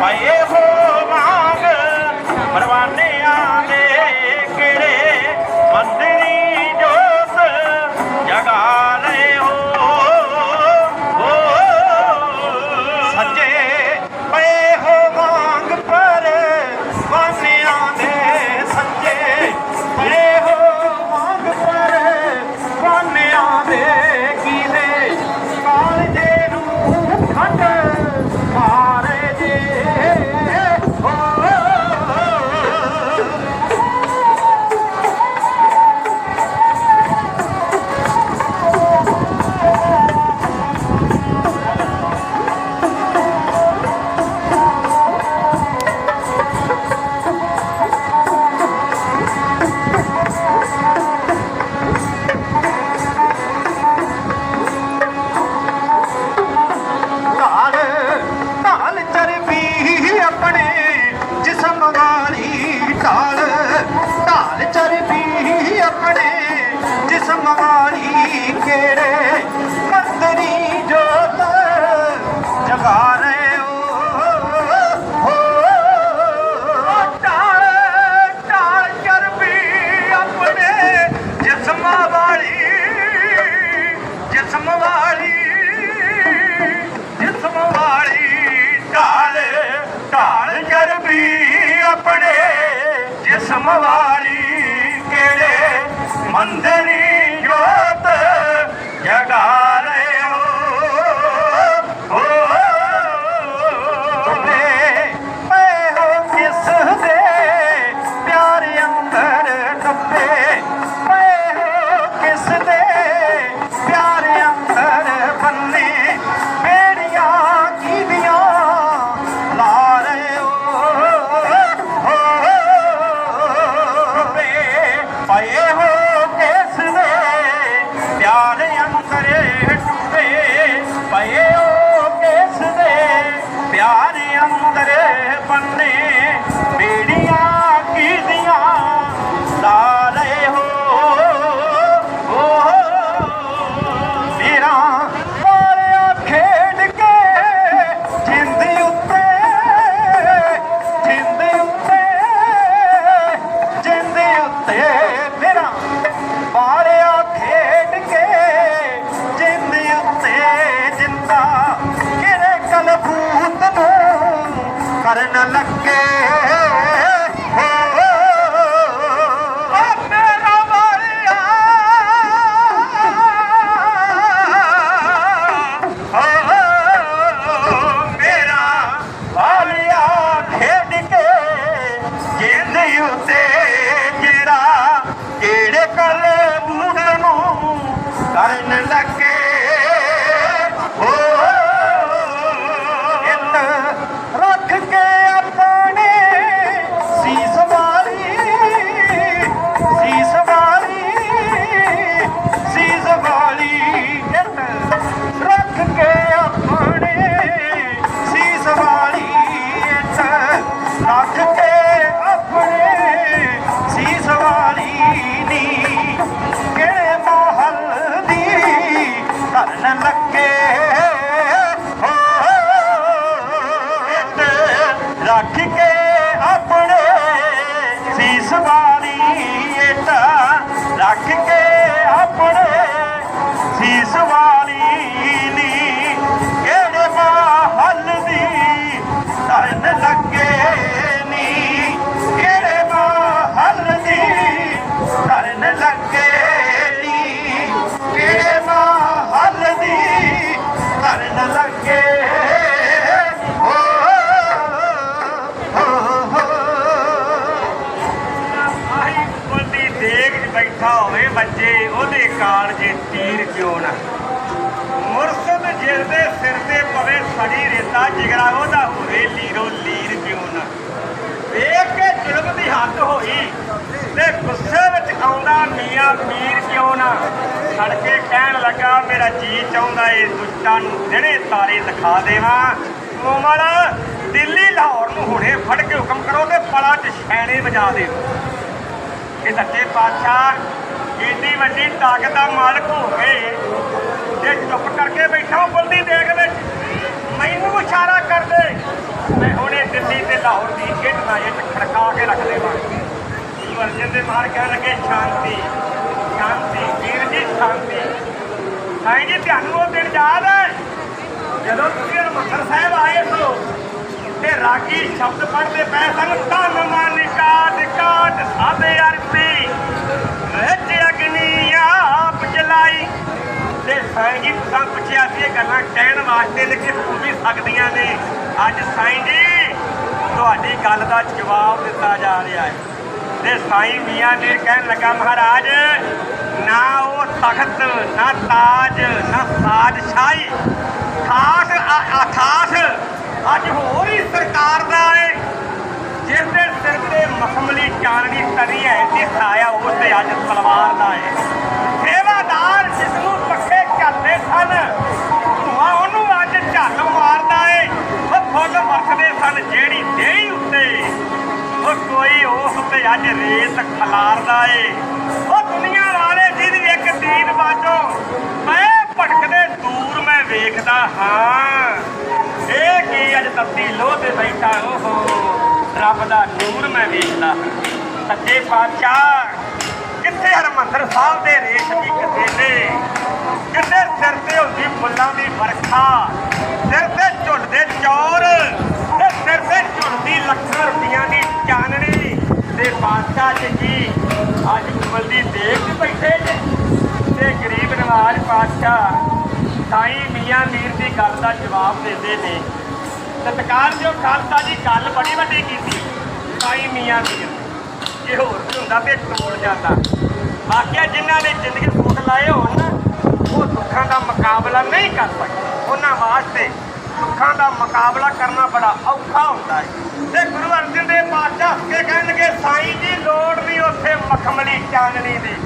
ਪਏ ਕਰਨ ਸਿਰ ਸੜੀ ਰੇਤਾ, ਜਿਗਰਾ ਉਹਦਾ ਹੋਵੇ ਲੀਰੋ ਲੀਰ ਕਿਉਂ ਵੇਖ ਕੇ ਜ਼ੁਲਮ ਦੀ ਹੱਦ ਹੋਈ ਤੇ ਗੁੱਸੇ ਵਿੱਚ ਆਉਂਦਾ ਮੀਆਂ, ਮੀਰ ਕਿਉਂ ਨਾ? ਸੜ ਕੇ ਕਹਿਣ ਲੱਗਾ, ਮੇਰਾ ਜੀ ਚਾਹੁੰਦਾ ਏ ਦੁਸ਼ਟਾਂ ਨੂੰ ਜਿਹੜੇ ਤਾਰੇ ਦਿਖਾ ਦੇਵਾਂ। ਕੋਮਲ ਦਿੱਲੀ, ਲਾਹੌਰ ਨੂੰ ਹੁਣੇ ਫੜ ਕੇ ਹੁਕਮ ਕਰੋ ਤੇ ਪਲਾ 'ਚ ਛੈਣੇ ਵਜਾ ਦੇ। ਇਹ ਸੱਚੇ ਪਾਤਸ਼ਾਹ ਏਡੀ ਵੱਡੀ ਤਾਕਤ ਦਾ ਮਾਲਕ ਹੋ ਗਏ ਜੇ ਚੁੱਪ ਕਰਕੇ ਬੈਠਾ ਬੁਲਦੀ ਦੇਖ ਵਿੱਚ ਮੈਨੂੰ ਇਸ਼ਾਰਾ ਕਰ ਦੇ। ਮੈਂ ਹੁਣੇ ਦਿੱਲੀ ਤੇ ਲਾਹੌਰ ਦੀ ਇੱਟ ਨਾ ਇੱਟ ਖੜਕਾ ਕੇ ਰੱਖ ਦੇਵਾਂ। ਗੁਰੂ ਦੇ ਮਾਰ ਕਹਿਣ ਲੱਗੇ, ਸ਼ਾਂਤੀ ਸ਼ਾਂਤੀ, ਵੀਰ ਜੀ, ਸ਼ਾਂਤੀ। ਸਾਈਂ ਜੀ, ਤੁਹਾਨੂੰ ਉਹ ਦਿਨ ਯਾਦ ਹੈ, ਜਦੋਂ ਤੁਸੀਂ ਹਰਮੰਦਰ ਸਾਹਿਬ ਆਏ ਸੋ ਤੇ ਰਾਗੀ ਸ਼ਬਦ ਪੜ੍ਹਦੇ ਪੈ ਸਨ, ਧੰਨ ਮਨ ਕਾਟ ਕਾਟ ਸਾਦੇ ਅਰਪੀ, ਵਿੱਚ ਅਗਨੀ ਆਪ ਜਲਾਈ। ਤੇ ਸਾਈਂ ਜੀ ਤਾਂ ਪੁੱਛਿਆ ਸੀ ਇਹ ਗੱਲਾਂ ਕਹਿਣ ਵਾਸਤੇ ਨੇ ਕਿ ਹੋ ਵੀ ਸਕਦੀਆਂ ਨੇ। ਅੱਜ ਸਾਈਂ ਜੀ, ਤੁਹਾਡੀ ਗੱਲ ਦਾ ਜਵਾਬ ਦਿੱਤਾ ਜਾ ਰਿਹਾ ਹੈ। ਤੇ ਸਾਈਂ ਮੀਆਂ ਨੇ ਕਹਿਣ ਲੱਗਾ, ਮਹਾਰਾਜ, ਨਾ ਉਹ ਤਖਤ, ਨਾ ਤਾਜ, ਨਾ ਸਾਜਸ਼ਾਹੀ ਖਾਸ ਆ- ਆਖਾਸ ਅੱਜ ਹੋਰ ਹੀ ਸਰਕਾਰ ਦਾ ਹੈ ਜਿਸ ਦੇ ਸਿਰ ਤੇ ਮਖਮਲੀ ਚਾਨਣੀ ਤਰੀ ਹੈ ਤੇ ਸਾਇਆ ਉਸ ਤੇ ਅੱਜ ਤਲਵਾਰ ਦਾ ਹੈ ਸਨ ਧੂਆਂ ਉਹਨੂੰ ਅੱਜ ਝੱਲ ਮਾਰਦਾ ਏ। ਉਹ ਫੁੱਲ ਵਰਸਦੇ ਸਨ ਜਿਹੜੀ ਦੇਹੀ ਉੱਤੇ। ਉਹ ਕੋਈ ਉਸ ਉੱਤੇ ਅੱਜ ਰੇਤ ਖਲਾਰਦਾ ਏ। ਉਹ ਦੁਨੀਆ ਵਾਲੇ ਜਿਹਦੀ ਇੱਕ ਦੀਨ ਬਾਜੋ, ਮੈਂ ਭਟਕਦੇ ਦੂਰ ਮੈਂ ਵੇਖਦਾ ਹਾਂ। ਇਹ ਕੀ ਅੱਜ ਤੱਤੀ ਲੋਹ ਤੇ ਬੈਠਾ, ਓਹੋ, ਰੱਬ ਦਾ ਨੂਰ ਮੈਂ ਵੇਖਦਾ। ਹਾਂ। ਸੱਚੇ ਪਾਤਸ਼ਾਹ। ਕਿੱਥੇ ਹਰਮੰਦਰ ਸਾਹਿਬ ਦੇ ਰੇਸ਼ ਦੀ ਕਿੱਥੇ ਸਿਰ ਤੇ ਹੁੰਦੀ ਫੁੱਲਾਂ ਦੀ ਵਰਖਾ, ਸਿਰ ਤੇ ਝੁੱਲਦੇ ਚੌਰ, ਤੇ ਸਿਰ ਤੇ ਝੁੱਲਦੀ ਲੱਖਾਂ ਰੁਪਈਆਂ ਦੀ ਚਾਨਣੀ ਤੇ ਬਾਦਸ਼ਾਹ ਜੀ ਕੀ? ਅੱਜ ਕੁਮਲਦੀ ਦੇਖ ਬੈਠੇ ਜੇ ਤੇ ਗਰੀਬ ਨਵਾਜ ਪਾਤਸ਼ਾਹ ਸਾਈਂ ਮੀਆਂ ਮੀਰ ਦੀ ਗੱਲ ਦਾ ਜਵਾਬ ਦਿੰਦੇ ਨੇ। ਸਤਿਕਾਰ ਜੋ ਖਾਲਸਾ ਜੀ, ਗੱਲ ਬੜੀ ਵੱਡੀ ਕੀਤੀ। ਸਾਈਂ ਮੀਆਂ ਮੀਰ। ਇਹ ਹੋਰ ਕੀ ਹੁੰਦਾ ਤੇ ਟੋਲ ਜਾਂਦਾ। ਬਾਕੀਆਂ ਜਿਨ੍ਹਾਂ ਨੇ ਜ਼ਿੰਦਗੀ ਸੁੱਖ ਲਾਏ ਹੋਣ ਉਹ ਦੁੱਖਾਂ ਦਾ ਮੁਕਾਬਲਾ ਨਹੀਂ ਕਰ ਸਕਦੇ। ਉਹਨਾਂ ਵਾਸਤੇ ਦੁੱਖਾਂ ਦਾ ਮੁਕਾਬਲਾ ਕਰਨਾ ਬੜਾ ਔਖਾ ਹੁੰਦਾ ਹੈ। ਤੇ ਗੁਰੂ ਅਰਜਨ ਦੇਵ ਪਾਤਸ਼ਾਹ ਕੇ ਕਹਿਣਗੇ, ਸਾਈਂ ਜੀ ਲੋੜ ਨਹੀਂ ਉੱਥੇ ਮਖਮਲੀ ਚਾਨਣੀ ਦੀ,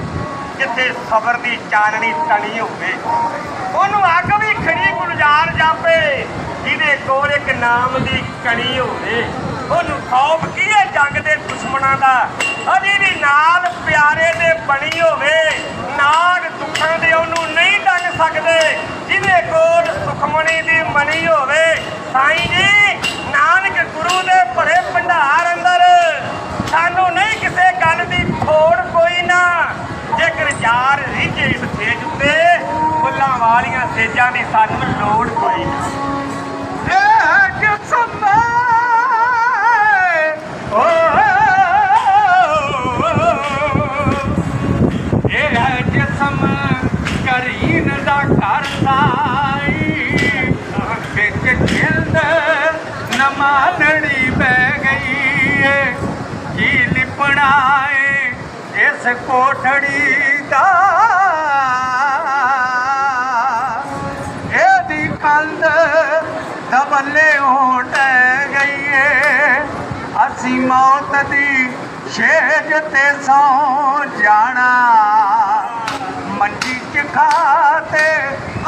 ਜਿੱਥੇ ਸਬਰ ਦੀ ਚਾਨਣੀ ਤਣੀ ਹੋਵੇ। ਉਹਨੂੰ ਅੱਗ ਵੀ ਖੜੀ ਗੁਲਜ਼ਾਰ ਜਾਪੇ, ਜਿਹਦੇ ਕੋਲ ਇੱਕ ਨਾਮ ਦੀ ਕਣੀ ਹੋਵੇ। ਉਹਨੂੰ ਖੌਫ ਕੀ ਹੈ ਜੰਗ ਦੇ ਦੁਸ਼ਮਣਾਂ ਦਾ ਅਜੀ ਵੀ ਨਾਲ ਪਿਆਰੇ ਦੇ ਬਣੀ ਹੋਵੇ ਨਾਗ ਦੁੱਖਾਂ ਦੇ ਉਹਨੂੰ ਨਹੀਂ ਡੰਗ ਸਕਦੇ ਜਿਹਦੇ ਕੋਲ ਸੁਖਮਣੀ ਦੀ ਮਣੀ ਹੋਵੇ ਸਾਈਂ ਜੀ ਨਾਨਕ ਗੁਰੂ ਦੇ ਭਰੇ ਭੰਡਾਰ ਅੰਦਰ ਸਾਨੂੰ ਨਹੀਂ ਕਿਸੇ ਗੱਲ ਦੀ ਥੋੜ ਕੋਈ ਨਾ ਜੇਕਰ ਯਾਰ ਰਿਝੇ ਇਸ ਸੇਜ ਉੱਤੇ ਫੁੱਲਾਂ ਵਾਲੀਆਂ ਦੀ ਸਾਨੂੰ ਲੋੜ ਕੋਈ ਇਹ ਕਿਸਮ ਓ ਇਹ ਜਿਸਮ ਕਰੀਨ ਦਾ ਘਰ ਸਾਈ। ਵਿੱਚ ਜਿੰਦ ਨਮਾਨੜੀ ਬਹਿ ਗਈ ਏ। ਕੀ ਲਿਪਣਾ ਏ ਇਸ ਕੋਠੜੀ ਦਾ? ਮੌਤ ਦੀ ਛੇਜ ਤੇ ਸੌ ਜਾਣਾ। ਮੰਜੀ ਚ ਖਾਤੇ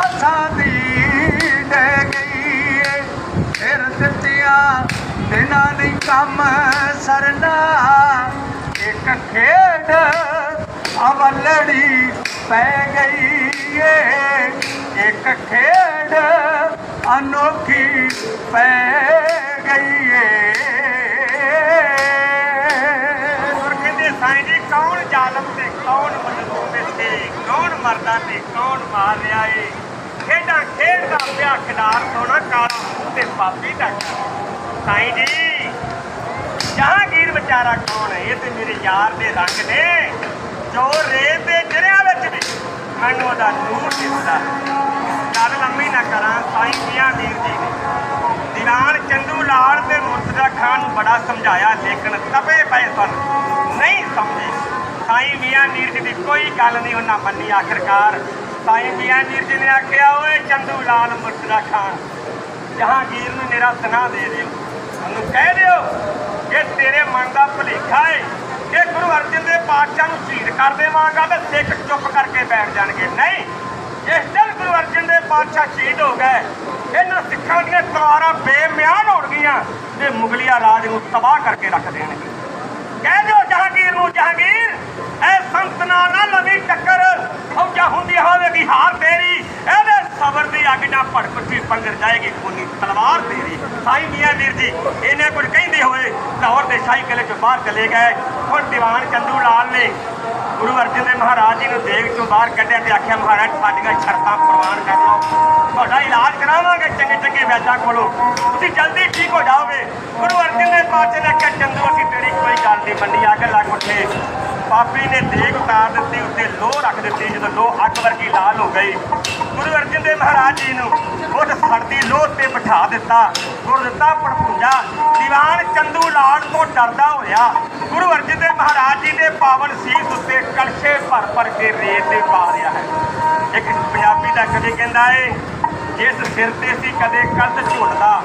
ਅਸਾਂ ਦੀ ਡਹਿ ਗਈ ਏ ਫਿਰ ਦਿੱਤੀਆਂ ਦਿਨਾਂ ਨਹੀਂ ਕੰਮ ਸਰਨਾ। ਇੱਕ ਖੇਡ ਅਵਲੜੀ ਪੈ ਗਈ ਏ ਇੱਕ ਖੇਡ ਅਨੋਖੀ ਪੈ ਗਈ ਏ ਜ਼ਾਲਮ ਤੇ ਕੌਣ ਮਜ਼ਲੂਮ ਇੱਥੇ ਕੌਣ ਮਰਦਾ ਤੇ ਕੌਣ ਮਾਰ ਰਿਹਾ ਏ? ਖੇਡਾਂ ਖੇਡਦਾ ਪਿਆ ਖਿਡਾਰ ਸੋਨਾ ਕਾਲਾ ਤੇ ਪਾਪੀ ਢੱਕਾ ਸਾਈਂ ਜੀ, ਜਹਾਂਗੀਰ ਵਿਚਾਰਾ ਕੌਣ ਹੈ ਇਹ ਤੇ ਮੇਰੇ ਯਾਰ ਦੇ ਰੰਗ ਨੇ। ਜੋ ਰੇਤ ਦੇ ਜਰਿਆਂ ਵਿੱਚ ਵੀ ਮੈਨੂੰ ਉਹਦਾ ਨੂਰ ਦਿਸਦਾ। ਗੱਲ ਲੰਮੀ ਨਾ ਕਰਾਂ ਸਾਈਂ ਮੀਆਂ ਵੀਰ ਜੀ ਨੇ। ਦੀਵਾਨ ਚੰਦੂ ਲਾਲ ਤੇ ਮੁਰਤਜ਼ਾ ਖਾਨ ਨੂੰ ਬੜਾ ਸਮਝਾਇਆ, ਲੇਕਿਨ ਤਪੇ ਪਏ ਸਨ। ਨਹੀਂ ਸਮਝੇ। ਸਾਈਂ ਮੀਆਂ ਮੀਰ ਜੀ ਦੀ ਕੋਈ ਗੱਲ ਨਹੀਂ ਉਹਨਾਂ ਮੰਨੀ ਆਖਰਕਾਰ। ਸਾਈਂ ਮੀਆਂ ਮੀਰ ਜੀ ਨੇ ਆਖਿਆ, ਓਏ ਚੰਦੂ ਲਾਲ ਮੁਰਤਜ਼ਾ ਖਾਨ, ਜਹਾਂਗੀਰ ਨੂੰ ਮੇਰਾ ਸੁਨਾ ਦੇ ਦਿਓ। ਉਹਨੂੰ ਕਹਿ ਦਿਓ ਕਿ ਤੇਰੇ ਮਨ ਦਾ ਭੁਲੇਖਾ ਏ ਕਿ ਗੁਰੂ ਅਰਜਨ ਦੇਵ ਪਾਤਸ਼ਾਹ ਨੂੰ ਸ਼ਹੀਦ ਕਰ ਦੇਵਾਂਗਾ ਤੇ ਸਿੱਖ ਚੁੱਪ ਕਰਕੇ ਬੈਠ ਜਾਣਗੇ। ਨਹੀਂ, ਜਿਸ ਦਿਨ ਗੁਰੂ ਅਰਜਨ ਦੇ ਪਾਤਸ਼ਾਹ ਸ਼ਹੀਦ ਹੋ ਗਏ, ਇਹਨਾਂ ਸਿੱਖਾਂ ਦੀਆਂ ਤਲਵਾਰਾਂ ਬੇਮਿਆਨ ਹੋਣਗੀਆਂ ਤੇ ਮੁਗਲਿਆ ਰਾਜ ਨੂੰ ਤਬਾਹ ਕਰਕੇ ਰੱਖ ਦੇਣਗੇ। ਕਹਿ ਦਿਓ ਜਹਾਂਗੀਰ ਨੂੰ, ਜਹਾਂਗੀਰ ਐ ਨਾਲ ਨਾ ਲਵੀ ਟੱਕਰ। ਫੌਜਾਂ ਹੁੰਦੀ ਹੋਵੇਗੀ ਹਾਰ ਤੇਰੀ। ਇਹਦੇ ਸਬਰ ਦੀ ਅੱਗ ਜਾਂ ਭੜਕ ਉੱਠੀ ਪੰਗਰ ਜਾਏਗੀ ਕੋਨੀ ਤਲਵਾਰ ਤੇਰੀ। ਸਾਈ ਮੀਆਂ ਵੀਰ ਜੀ, ਇਹਨੇ ਕੁਝ ਕਹਿੰਦੇ ਹੋਏ, ਲਾਹੌਰ ਦੇ ਸ਼ਾਹੀ ਕਿਲੇ ਚੋਂ ਬਾਹਰ ਚਲੇ ਗਏ। ਹੁਣ ਦੀਵਾਨ ਚੰਦੂ ਲਾਲ ਨੇ ਗੁਰੂ ਅਰਜਨ ਦੇਵ ਮਹਾਰਾਜ ਜੀ ਨੂੰ ਦੇਗ ਚੋਂ ਬਾਹਰ ਕੱਢਿਆ ਤੇ ਆਖਿਆ, ਮਹਾਰਾਜ, ਸਾਡੀਆਂ ਸ਼ਰਤਾਂ ਪ੍ਰਵਾਨ ਕਰ ਲਓ। ਤੁਹਾਡਾ ਇਲਾਜ ਕਰਾਵਾਂਗੇ ਚੰਗੇ ਚੰਗੇ ਵੈਦਾਂ ਕੋਲੋਂ। ਤੁਸੀਂ ਜਲਦੀ ਠੀਕ ਹੋ ਜਾਓਗੇ। ਗੁਰੂ ਅਰਜਨ ਦੇਵ ਪਾਤਸ਼ਾਹ ਨੇ ਆਖਿਆ, ਚੰਦੂ, ਅਸੀਂ ਤੇਰੀ ਕੋਈ ਗੱਲ ਨਹੀਂ ਮੰਨੀ ਅੱਗ ਲੱਗ ਉੱਠੇ। ਪਾਪੀ ਨੇ ਦੇਗ ਉਤਾਰ ਦਿੱਤੀ, ਉੱਤੇ ਲੋਹ ਰੱਖ ਦਿੱਤੀ, ਜਦੋਂ ਲੋਹ ਅੱਗ ਵਰਗੀ ਲਾਲ ਹੋ ਗਈ। ਗੁਰੂ ਅਰਜਨ ਦੇਵ ਮਹਾਰਾਜ ਜੀ ਨੂੰ ਉਹ ਸੜਦੀ ਲੋਹ ਤੇ ਬਿਠਾ ਦਿੱਤਾ। ਗੁਰ ਦਿੱਤਾ ਪੜਪੂਜਾ ਦੀਵਾਨ ਚੰਦੂ ਲਾਲ ਤੋਂ ਡਰਦਾ ਹੋਇਆ। ਗੁਰੂ ਅਰਜਨ ਦੇਵ ਮਹਾਰਾਜ ਜੀ ਦੇ ਪਾਵਨ ਸੀਸ ਉੱਤੇ ਕਲਸ਼ੇ ਭਰ ਭਰ ਕੇ ਰੇਤ ਤੇ ਪਾ ਰਿਹਾ ਹੈ। ਇੱਕ ਪੰਜਾਬੀ ਦਾ ਕਦੇ ਕਹਿੰਦਾ ਏ, ਜਿਸ ਸਿਰ ਤੇ ਸੀ ਕਦੇ ਕੰਧ ਝੁੱਟਦਾ,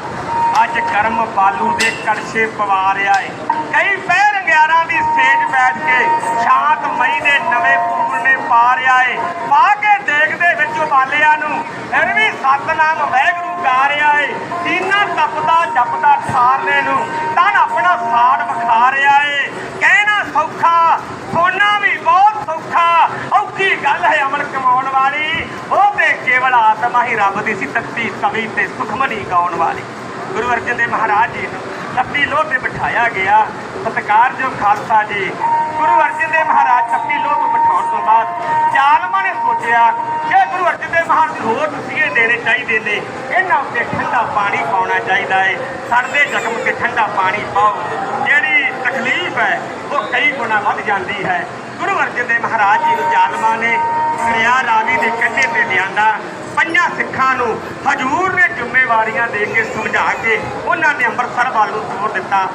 ਅੱਜ ਕਰਮ ਬਾਲੂ ਦੇ ਕਲਸ਼ੇ ਪਵਾ ਰਿਹਾ ਏ। ਕਈ ਪਹਿਰ 11 ਦੀ ਸੇਜ ਬੈਠ ਕੇ ਸ਼ਾਂਤ ਮਈ ਦੇ ਨਵੇਂ ਪੂਰ ਨੇ ਪਾ ਰਿਹਾ ਏ। ਪਾ ਕੇ ਦੇਖਦੇ ਵਿੱਚ ਉਬਾਲਿਆਂ ਨੂੰ, ਫਿਰ ਵੀ ਸਤਨਾਮ ਵਾਹਿਗੁਰੂ ਗਾ ਰਿਹਾ ਏ। ਸੀਨਾ ਤਪਦਾ, ਜਪਦਾ ਠਾਰਨੇ ਨੂੰ, ਤਨ ਆਪਣਾ ਸਾੜ ਵਿਖਾ ਰਿਹਾ ਏ। ਕਹਿਣਾ ਸੌਖਾ, ਸੋਨਾ ਵੀ ਬਹੁਤ ਸੌਖਾ। ਔਖੀ ਗੱਲ ਹੈ ਅਮਲ ਕਮਾਉਣ ਵਾਲੀ। ਉਹ ਤੇ ਕੇਵਲ ਆਤਮਾ ਹੀ ਰੱਬ ਦੀ ਸੀ ਤੱਤੀ ਕਵੀ ਤੇ ਸੁਖਮਨੀ ਗਾਉਣ ਵਾਲੀ। ਗੁਰੂ ਅਰਜਨ ਦੇਵ ਮਹਾਰਾਜ ਜੀ ਨੂੰ ਤੱਤੀ ਲੋਹ ਤੇ ਬਿਠਾਇਆ ਗਿਆ। ਸਤਕਾਰ ਜੋ ਖਾਲਸਾ ਜੀ। ਗੁਰੂ ਅਰਜਨ ਦੇਵ ਮਹਾਰਾਜ ਤੱਤੀ ਲੋਕ ਬਿਠਾਉਣ ਤੋਂ ਬਾਅਦ ਚਾਲਮਾਂ ਨੇ ਸੋਚਿਆ ਕਿ ਗੁਰੂ ਅਰਜਨ ਦੇਵ ਮਹਾਰਾਜ ਹੋਰ ਤਸੀਹੇ ਦੇਣੇ ਚਾਹੀਦੇ ਨੇ। ਇਹਨਾਂ ਉੱਤੇ ਠੰਡਾ ਪਾਣੀ ਪਾਉਣਾ ਚਾਹੀਦਾ ਹੈ ਸੜਦੇ ਜ਼ਖਮ ਤੇ ਠੰਡਾ ਪਾਣੀ ਪਾਓ। ਜਿਹੜੀ ਤਕਲੀਫ ਹੈ, ਉਹ ਕਈ ਗੁਣਾ ਵੱਧ ਜਾਂਦੀ ਹੈ। ਗੁਰੂ ਅਰਜਨ ਦੇਵ ਮਹਾਰਾਜ ਜੀ ਨੂੰ ਚਾਲਮਾਂ ਨੇ ਦਰਿਆ ਰਾਵੀ ਦੇ ਕੰਢੇ ਤੇ ਲਿਆਂਦਾ। ਪੰਜਾਂ ਸਿੱਖਾਂ ਨੂੰ ਹਜੂਰ ਨੇ ਜ਼ਿੰਮੇਵਾਰੀਆਂ ਦੇ ਕੇ ਸਮਝਾ ਕੇ ਉਹਨਾਂ ਨੇ ਅੰਮ੍ਰਿਤਸਰ ਵੱਲ ਨੂੰ ਤੋਰ ਦਿੱਤਾ।